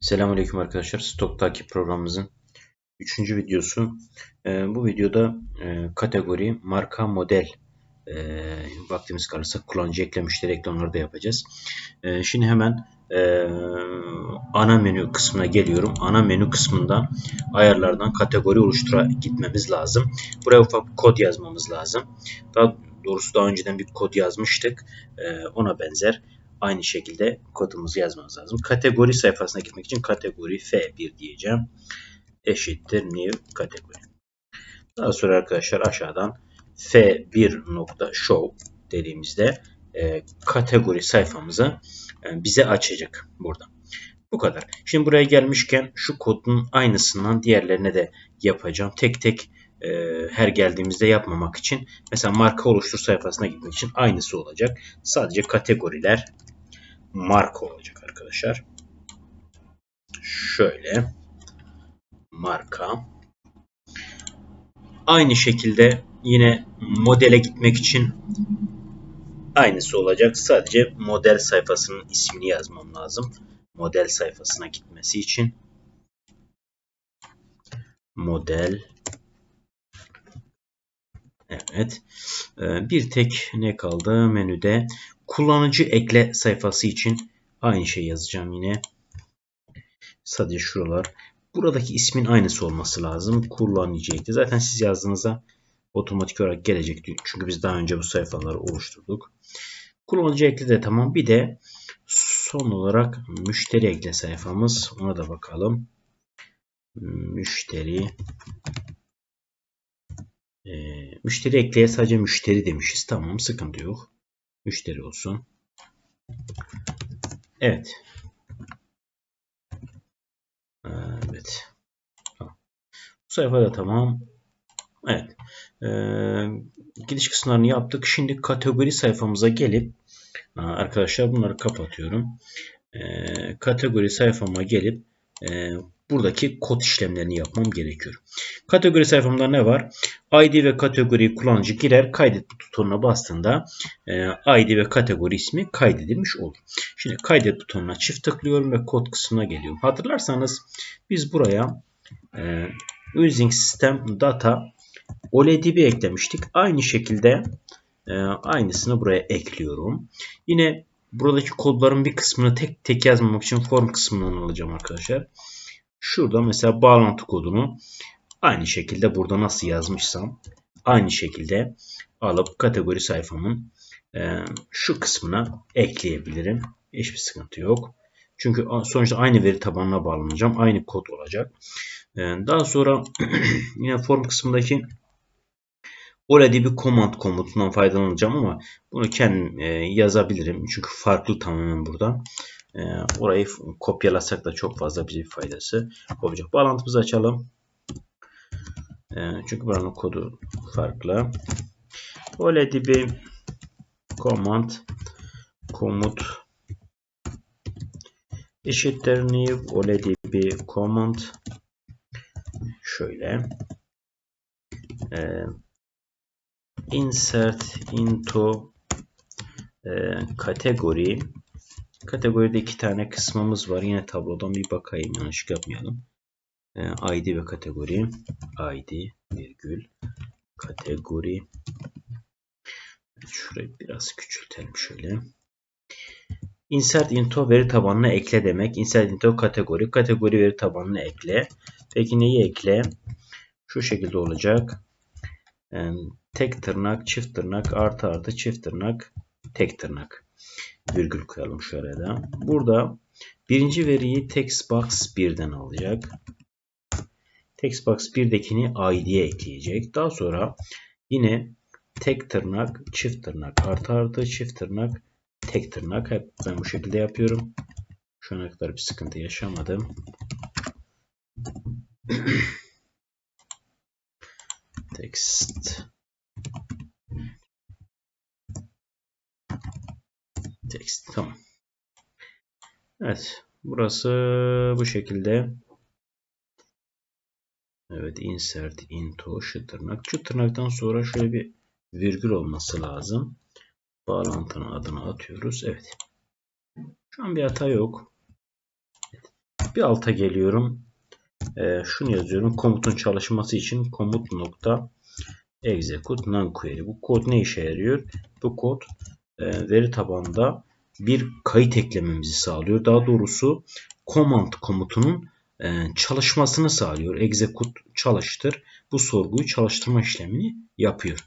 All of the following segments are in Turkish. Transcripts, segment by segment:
Selamünaleyküm arkadaşlar. Stok takip programımızın 3. videosu. Ee, bu videoda e, kategori, marka, model e, vaktimiz kalırsa kullanıcı ekle, müşteri ekle onları da yapacağız. E, şimdi hemen ana menü kısmına geliyorum. Ana menü kısmında ayarlardan kategori oluştura gitmemiz lazım. Buraya ufak bir kod yazmamız lazım. Daha doğrusu daha önceden bir kod yazmıştık. E, ona benzer aynı şekilde kodumuzu yazmamız lazım. Kategori sayfasına gitmek için kategori F1 diyeceğim. Eşittir new kategori. Daha sonra arkadaşlar aşağıdan F1.show dediğimizde e, kategori sayfamızı e, bize açacak burada. Bu kadar. Şimdi buraya gelmişken şu kodun aynısından diğerlerine de yapacağım. Tek tek e, her geldiğimizde yapmamak için mesela marka oluştur sayfasına gitmek için aynısı olacak. Sadece kategoriler marka olacak arkadaşlar. Şöyle marka. Aynı şekilde yine modele gitmek için aynısı olacak. Sadece model sayfasının ismini yazmam lazım. Model sayfasına gitmesi için model Evet. Ee, bir tek ne kaldı menüde? Kullanıcı ekle sayfası için aynı şey yazacağım yine. Sadece şuralar. Buradaki ismin aynısı olması lazım. Kullanıcı ekle. Zaten siz yazdığınızda otomatik olarak gelecek. Çünkü biz daha önce bu sayfaları oluşturduk. Kullanıcı ekle de tamam. Bir de son olarak müşteri ekle sayfamız. Ona da bakalım. Müşteri e, müşteri ekleye sadece müşteri demişiz. Tamam sıkıntı yok. Müşteri olsun. Evet. Evet. Bu sayfa da tamam. Evet. Ee, gidiş kısımlarını yaptık. Şimdi kategori sayfamıza gelip arkadaşlar bunları kapatıyorum. Ee, kategori sayfama gelip e, buradaki kod işlemlerini yapmam gerekiyor. Kategori sayfamda ne var? ID ve kategori kullanıcı girer. Kaydet butonuna bastığında e, ID ve kategori ismi kaydedilmiş olur. Şimdi kaydet butonuna çift tıklıyorum ve kod kısmına geliyorum. Hatırlarsanız biz buraya e, using system data OLEDB eklemiştik. Aynı şekilde e, aynısını buraya ekliyorum. Yine buradaki kodların bir kısmını tek tek yazmamak için form kısmından alacağım arkadaşlar. Şurada mesela bağlantı kodunu aynı şekilde burada nasıl yazmışsam aynı şekilde alıp kategori sayfamın e, şu kısmına ekleyebilirim. Hiçbir sıkıntı yok. Çünkü sonuçta aynı veri tabanına bağlanacağım. Aynı kod olacak. E, daha sonra yine form kısmındaki Orada bir command komutundan faydalanacağım ama bunu kendim e, yazabilirim. Çünkü farklı tamamen burada. E, orayı kopyalasak da çok fazla bize bir faydası olacak. Bağlantımızı açalım. E, çünkü buranın kodu farklı. Öyle bir command komut eşittir new bir command şöyle e, insert into e, category Kategoride iki tane kısmımız var. Yine tablodan bir bakayım. Yanlışlık yapmayalım. E, ID ve kategori. ID virgül kategori. Şurayı biraz küçültelim şöyle. Insert into veri tabanına ekle demek. Insert into kategori. Kategori veri tabanına ekle. Peki neyi ekle? Şu şekilde olacak. Yani tek tırnak, çift tırnak, artı artı, çift tırnak, tek tırnak virgül koyalım şöyle de. Burada birinci veriyi textbox 1'den alacak. Textbox 1'dekini id'ye ekleyecek. Daha sonra yine tek tırnak, çift tırnak, artı artı, çift tırnak, tek tırnak. Hep ben bu şekilde yapıyorum. Şu ana kadar bir sıkıntı yaşamadım. Text Text. Tamam. Evet. Burası bu şekilde. Evet. Insert into şu tırnak. Şu tırnaktan sonra şöyle bir virgül olması lazım. Bağlantının adını atıyoruz. Evet. Şu an bir hata yok. Bir alta geliyorum. E, şunu yazıyorum. Komutun çalışması için komut nokta execute non query. Bu kod ne işe yarıyor? Bu kod veri tabanında bir kayıt eklememizi sağlıyor. Daha doğrusu command komutunun e, çalışmasını sağlıyor. Execute çalıştır. Bu sorguyu çalıştırma işlemini yapıyor.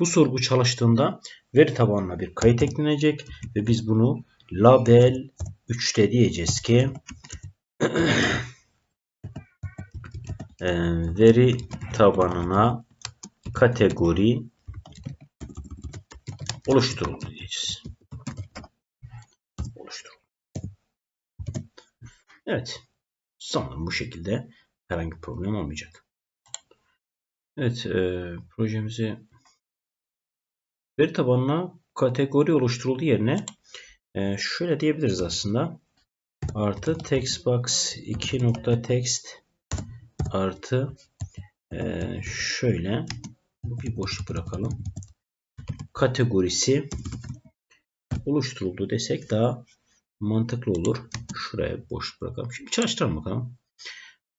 Bu sorgu çalıştığında veri tabanına bir kayıt eklenecek ve biz bunu label 3'te diyeceğiz ki e, veri tabanına kategori oluşturuldu diyeceğiz. Oluşturuldu. Evet. Sanırım bu şekilde herhangi bir problem olmayacak. Evet. E, projemizi veri tabanına kategori oluşturuldu yerine e, şöyle diyebiliriz aslında. Artı textbox 2 text artı e, şöyle bir boşluk bırakalım. Kategorisi oluşturuldu desek daha mantıklı olur. Şuraya boş bırakalım. Şimdi çalıştıralım bakalım.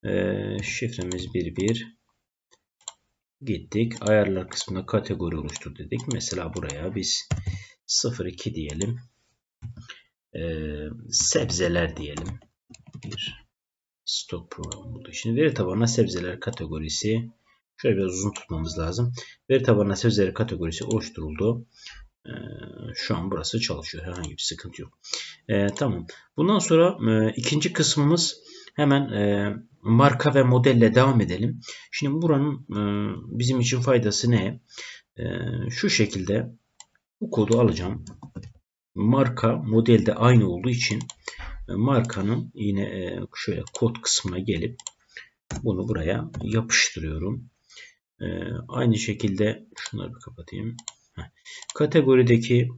Ee, şifremiz 11 gittik. Ayarlar kısmında kategori oluştur dedik. Mesela buraya biz 02 diyelim. Ee, sebzeler diyelim. Bir stok programı olduğu için veri tabanına sebzeler kategorisi Şöyle biraz uzun tutmamız lazım. Veri tabanına sözleri kategorisi oluşturuldu. Ee, şu an burası çalışıyor. Herhangi bir sıkıntı yok. Ee, tamam. Bundan sonra e, ikinci kısmımız hemen e, marka ve modelle devam edelim. Şimdi buranın e, bizim için faydası ne? E, şu şekilde bu kodu alacağım. Marka modelde aynı olduğu için e, markanın yine e, şöyle kod kısmına gelip bunu buraya yapıştırıyorum. Ee, aynı şekilde şunları bir kapatayım. Kategorideki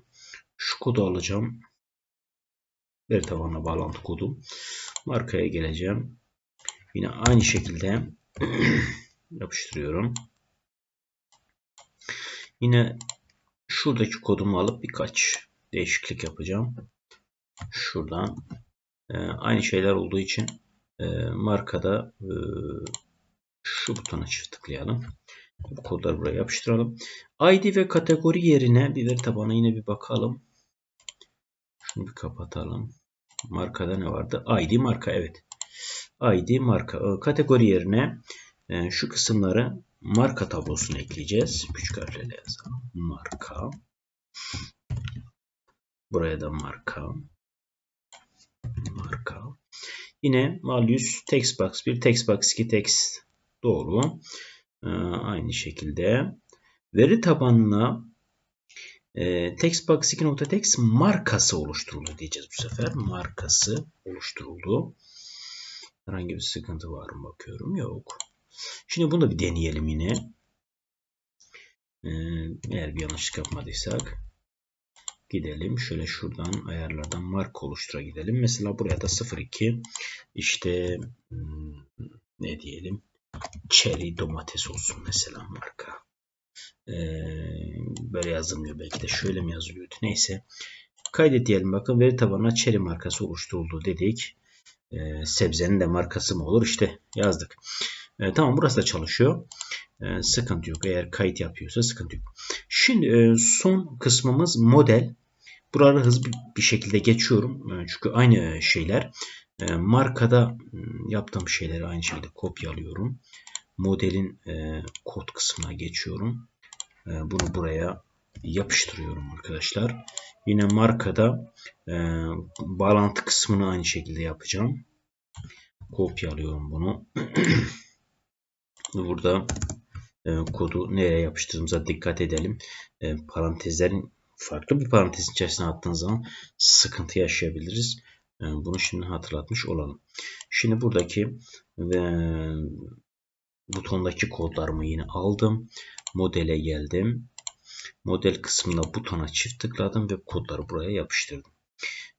şu kodu alacağım. Veri tabanına bağlantı kodu. Markaya geleceğim. Yine aynı şekilde yapıştırıyorum. Yine şuradaki kodumu alıp birkaç değişiklik yapacağım. Şuradan e, aynı şeyler olduğu için e, markada e, şu butona çift tıklayalım. Bu kodları buraya yapıştıralım. ID ve kategori yerine bir veri tabanına yine bir bakalım. Şunu bir kapatalım. Markada ne vardı? ID marka evet. ID marka. Ee, kategori yerine e, şu kısımları marka tablosuna ekleyeceğiz. Küçük harflerle yazalım. Marka. Buraya da marka. Marka. Yine values text box 1, text box 2, text doğru. Ee, aynı şekilde veri tabanına e, textbox2.txt markası oluşturuldu diyeceğiz bu sefer. Markası oluşturuldu. Herhangi bir sıkıntı var mı bakıyorum. Yok. Şimdi bunu da bir deneyelim yine. Ee, eğer bir yanlışlık yapmadıysak gidelim. Şöyle şuradan ayarlardan marka oluştura gidelim. Mesela buraya da 02 işte hmm, ne diyelim cherry domates olsun mesela marka. Ee, böyle yazılmıyor. Belki de şöyle mi yazılıyordu. Neyse. Kaydet diyelim. Bakın veri tabanına cherry markası oluşturuldu dedik. Ee, sebzenin de markası mı olur? İşte yazdık. Ee, tamam burası da çalışıyor. Ee, sıkıntı yok. Eğer kayıt yapıyorsa sıkıntı yok. Şimdi e, son kısmımız model. Buraları hızlı bir şekilde geçiyorum. E, çünkü aynı şeyler. E, markada yaptığım şeyleri aynı şekilde kopyalıyorum. Modelin e, kod kısmına geçiyorum. E, bunu buraya yapıştırıyorum arkadaşlar. Yine markada e, bağlantı kısmını aynı şekilde yapacağım. Kopyalıyorum bunu. Burada e, kodu nereye yapıştırdığımıza dikkat edelim. E, parantezlerin farklı bir parantezin içerisine attığınız zaman sıkıntı yaşayabiliriz. E, bunu şimdi hatırlatmış olalım. Şimdi buradaki ve butondaki kodlarımı yine aldım. Modele geldim. Model kısmında butona çift tıkladım ve kodları buraya yapıştırdım.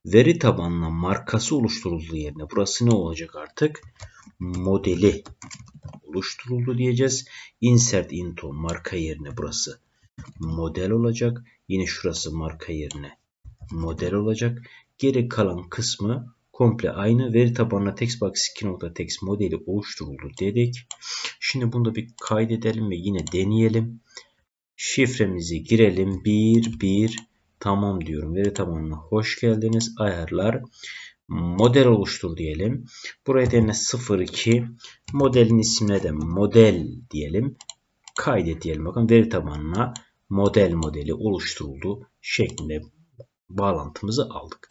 Veri tabanına markası oluşturulduğu yerine burası ne olacak artık? Modeli oluşturuldu diyeceğiz. Insert into marka yerine burası model olacak. Yine şurası marka yerine model olacak. Geri kalan kısmı komple aynı. Veri tabanına textbox 2.txt modeli oluşturuldu dedik. Şimdi bunu da bir kaydedelim ve yine deneyelim. Şifremizi girelim. 1 1 tamam diyorum. Veri tabanına hoş geldiniz. Ayarlar model oluştur diyelim. Buraya da 02 modelin ismine de model diyelim. Kaydet diyelim. Bakın veri tabanına model modeli oluşturuldu şeklinde bağlantımızı aldık.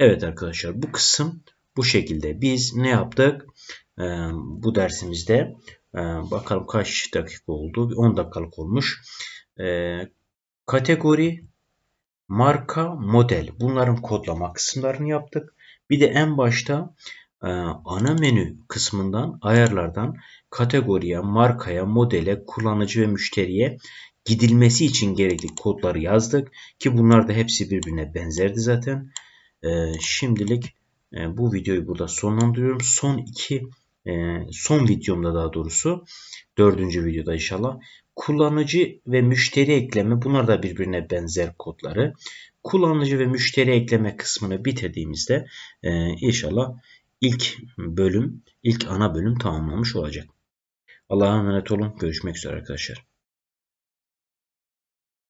Evet arkadaşlar bu kısım bu şekilde. Biz ne yaptık? Ee, bu dersimizde e, bakalım kaç dakika oldu? 10 dakikalık olmuş. Ee, kategori, marka, model. Bunların kodlama kısımlarını yaptık. Bir de en başta e, ana menü kısmından ayarlardan kategoriye, markaya, modele, kullanıcı ve müşteriye gidilmesi için gerekli kodları yazdık. Ki bunlar da hepsi birbirine benzerdi zaten. E, şimdilik e, bu videoyu burada sonlandırıyorum. Son iki son videomda daha doğrusu dördüncü videoda inşallah kullanıcı ve müşteri ekleme bunlar da birbirine benzer kodları kullanıcı ve müşteri ekleme kısmını bitirdiğimizde e, inşallah ilk bölüm, ilk ana bölüm tamamlamış olacak. Allah'a emanet olun. Görüşmek üzere arkadaşlar.